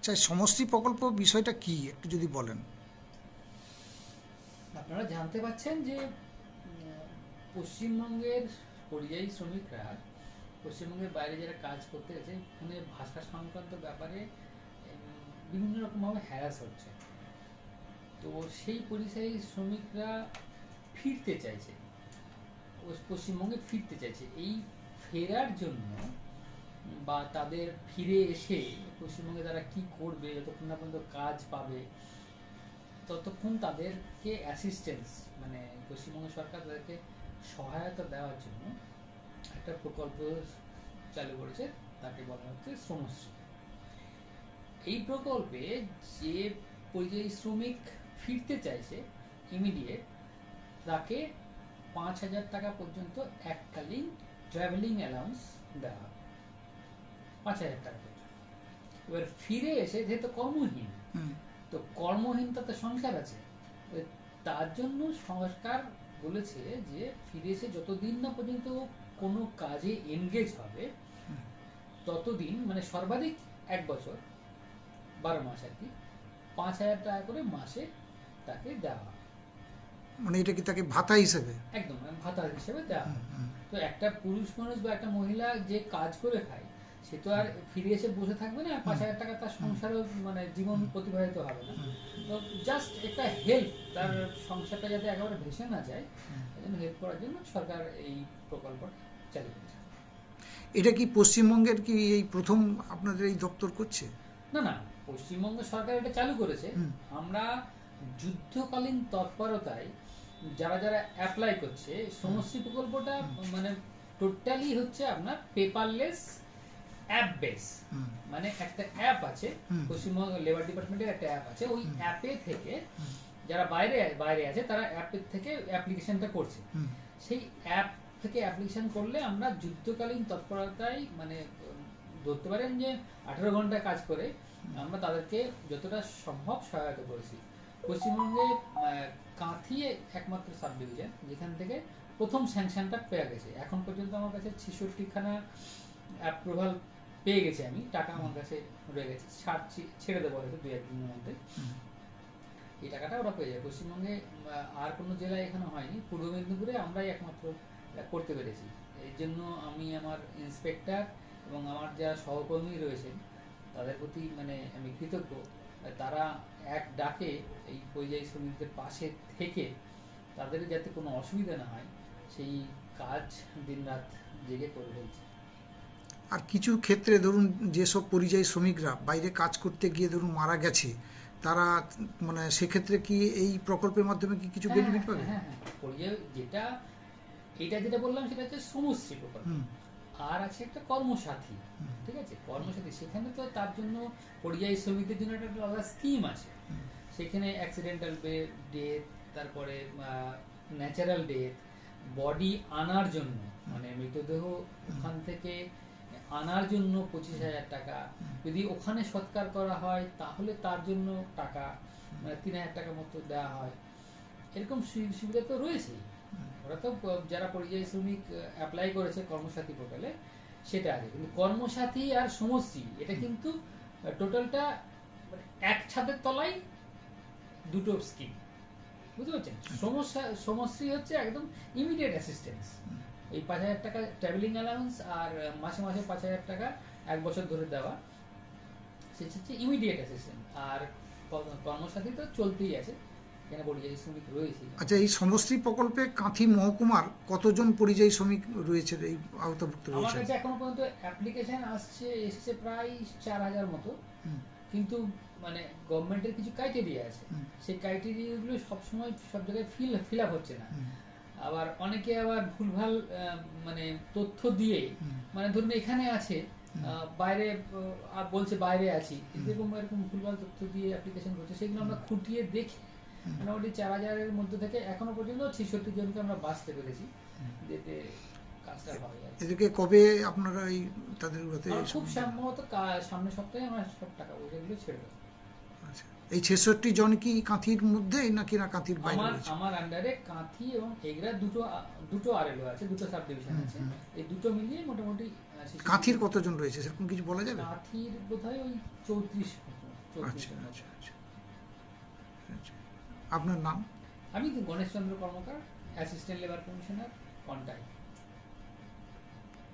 আচ্ছা সমষ্টি প্রকল্প বিষয়টা কি? একটু যদি বলেন। আপনারা জানতে পাচ্ছেন যে পশ্চিমবঙ্গের পরিযায়ী শ্রমিকরা, পশ্চিমবঙ্গের বাইরে যারা কাজ করতে গেছে ওখানে ভাষা সংক্রান্ত ব্যাপারে বিভিন্ন রকমভাবে হ্যারাস হচ্ছে। তো সেই পরিযায়ী শ্রমিকরা ফিরতে চাইছে। পশ্চিমবঙ্গে ফিরতে চাইছে। এই ফেরার জন্য বা তাদের ফিরে এসে পশ্চিমবঙ্গে তারা কি করবে, যতক্ষণ না পর্যন্ত কাজ পাবে, ততক্ষণ তাদেরকে অ্যাসিস্ট্যান্স মানে পশ্চিমবঙ্গ সরকার তাদেরকে সহায়তা দেওয়ার জন্য একটা প্রকল্প চালু করেছে, তাকে বলা হচ্ছে শ্রমশ্রী এই প্রকল্পে যে পরিযায়ী শ্রমিক ফিরতে চাইছে ইমিডিয়েট তাকে পাঁচ হাজার টাকা পর্যন্ত এককালীন ট্রাভেলিং অ্যালাউন্স দেওয়া। পাঁচ হাজার টাকা এবার ফিরে এসে যেহেতু কর্মহীন তো কর্মহীনতা তো সংসার আছে তার জন্য সরকার বলেছে যে ফিরে এসে যতদিন না পর্যন্ত কোনো কাজে এনগেজ হবে ততদিন মানে সর্বাধিক এক বছর বারো মাস আর কি পাঁচ হাজার টাকা করে মাসে তাকে দেওয়া। মানে এটা কি তাকে ভাতা হিসেবে? একদম মানে ভাতা হিসেবে দেওয়া তো একটা পুরুষ মানুষ বা একটা মহিলা যে কাজ করে খায় সে তো আর ফিরে এসে বসে থাকবে না পাঁচ হাজার টাকা তার সংসারও মানে জীবন প্রতিবাহিত হবে না। তো জাস্ট একটা হেল্প তার সংসারটা যাতে একেবারে ভেসে না যায় হুম। সেজন্য হেল্প করার জন্য সরকার এই প্রকল্পটা চালু করেছে এটা কি পশ্চিমবঙ্গের কি এই প্রথম আপনাদের এই দপ্তর করছে? না না পশ্চিমবঙ্গ সরকার এটা চালু করেছে। আমরা যুদ্ধকালীন তৎপরতায় যারা যারা অ্যাপ্লাই করছে সমষ্টি প্রকল্পটা মানে টোটালি হচ্ছে আপনার পেপারলেস অ্যাপ বেস মানে একটা অ্যাপ আছে পশ্চিমবঙ্গ লেবার ডিপার্টমেন্টের একটা অ্যাপ আছে। ওই অ্যাপে থেকে যারা বাইরে বাইরে আছে তারা অ্যাপের থেকে অ্যাপ্লিকেশনটা করছে। সেই অ্যাপ থেকে অ্যাপ্লিকেশন করলে আমরা যুদ্ধকালীন তৎপরতায় মানে ধরতে পারেন যে আঠেরো ঘণ্টা কাজ করে আমরা তাদেরকে যতটা সম্ভব সহায়তা করেছি। পশ্চিমবঙ্গে কাঁথি একমাত্র সাব ডিভিশন যেখান থেকে প্রথম স্যাংশনটা পেয়ে গেছে। এখন পর্যন্ত আমার কাছে ছেষট্টিখানা অ্যাপ্রুভাল পেয়ে গেছি আমি টাকা আমার কাছে রয়ে গেছে ছাড়ছি ছেড়ে দেবো হয়তো দু একদিনের মধ্যে। এই টাকাটা ওরা পেয়ে যায়। পশ্চিমবঙ্গে আর কোনো জেলায় এখানে হয়নি। পূর্ব মেদিনীপুরে আমরাই একমাত্র করতে পেরেছি। এই জন্য আমি আমার ইন্সপেক্টর এবং আমার যারা সহকর্মী রয়েছেন তাদের প্রতি মানে আমি কৃতজ্ঞ। তারা এক ডাকে এই পরিযায়ী শ্রমিকদের পাশে থেকে তাদের যাতে কোনো অসুবিধা না হয় সেই কাজ দিনরাত জেগে করে ফেলছে। আর কিছু ক্ষেত্রে ধরুন যেসব পরিযায়ী শ্রমিকরা বাইরে কাজ করতে গিয়ে ধরুন মারা গেছে তারা মানে সেক্ষেত্রে কি এই প্রকল্পের মাধ্যমে কি কিছু হ্যাঁ, বেনিফিট পাবে? হ্যাঁ হ্যাঁ। পরিযায়ী যেটা এটা যেটা বললাম সেটা হচ্ছে সমশ্রী প্রকল্প। আর আছে একটা কর্মসাথী ঠিক আছে? কর্মসাথী সেখানে তো তার জন্য পরিযায়ী শ্রমিকদের জন্য একটা আলাদা স্কিম আছে। সেখানে অ্যাক্সিডেন্টাল ডেথ তারপরে ন্যাচারাল ডেথ বডি আনার জন্য মানে মৃতদেহ ওখান থেকে আনার জন্য পঁচিশ হাজার টাকা। যদি ওখানে সৎকার করা হয় তাহলে তার জন্য টাকা মানে তিন হাজার টাকা মতো দেওয়া হয়। এরকম সুবিধা তো রয়েছেই ওরা তো যারা পরিযায়ী শ্রমিক অ্যাপ্লাই করেছে কর্মসাথী পোর্টালে সেটা আছে। কিন্তু কর্মসাথী আর সমষ্টি এটা কিন্তু টোটালটা এক ছাদের তলায় দুটো স্কিম বুঝতে পারছেন? সমস্যা সমশ্রী হচ্ছে একদম ইমিডিয়েট অ্যাসিস্ট্যান্স এই পাঁচ হাজার টাকা ট্রাভেলিং অ্যালাউন্স আর মাসে মাসে পাঁচ হাজার টাকা এক বছর ধরে দেওয়া। সেটা হচ্ছে ইমিডিয়েট অ্যাসিস্ট্যান্স আর কর্মসাথী তো চলতেই আছে। এখানে পরিযায়ী শ্রমিক রয়েছে আচ্ছা এই সমষ্টি প্রকল্পে কাঁথি মহকুমার কতজন পরিযায়ী শ্রমিক রয়েছে এই আওতাভুক্ত রয়েছে আমার কাছে এখনও পর্যন্ত অ্যাপ্লিকেশন আসছে এসেছে প্রায় চার হাজার মতো। কিন্তু মানে গভর্নমেন্টের কিছু ক্রাইটেরিয়া আছে। সেই ক্রাইটেরিয়াগুলো সবসময় সব জায়গায় ফিল ফিল আপ হচ্ছে না। আবার অনেকে আবার ভুলভাল মানে তথ্য দিয়ে মানে ধরুন এখানে আছে বাইরে বলছে বাইরে আছি এরকম এরকম ভুলভাল তথ্য দিয়ে অ্যাপ্লিকেশন করছে সেগুলো আমরা খুঁটিয়ে দেখি। মোটামুটি চার হাজারের মধ্যে থেকে এখনও পর্যন্ত ছেষট্টি জনকে আমরা বাঁচতে পেরেছি যেতে কাজটা এদেরকে কবে আপনারা এই তাদের খুব সম্ভবত সামনের সপ্তাহে আমরা সব টাকা পয়সাগুলো ছেড়ে দেবো। আচ্ছা। এই ছেষট্টি জন কি কাঁথির মধ্যে নাকি না কাঁথির বাইরে আমার আমার আন্ডারে কাঁথি এবং এগরা দুটো দুটো আরএলও আছে দুটো সাব ডিভিশন আছে। এই দুটো মিলিয়ে মোটামুটি কাঁথির কতজন রয়েছে? সেরকম কিছু বলা যাবে? কাঁথির বোধহয় ওই চৌত্রিশ আচ্ছা আচ্ছা আচ্ছা আচ্ছা। আপনার নাম? আমি Ganeshchandra Karmakar assistant labour commissioner Contai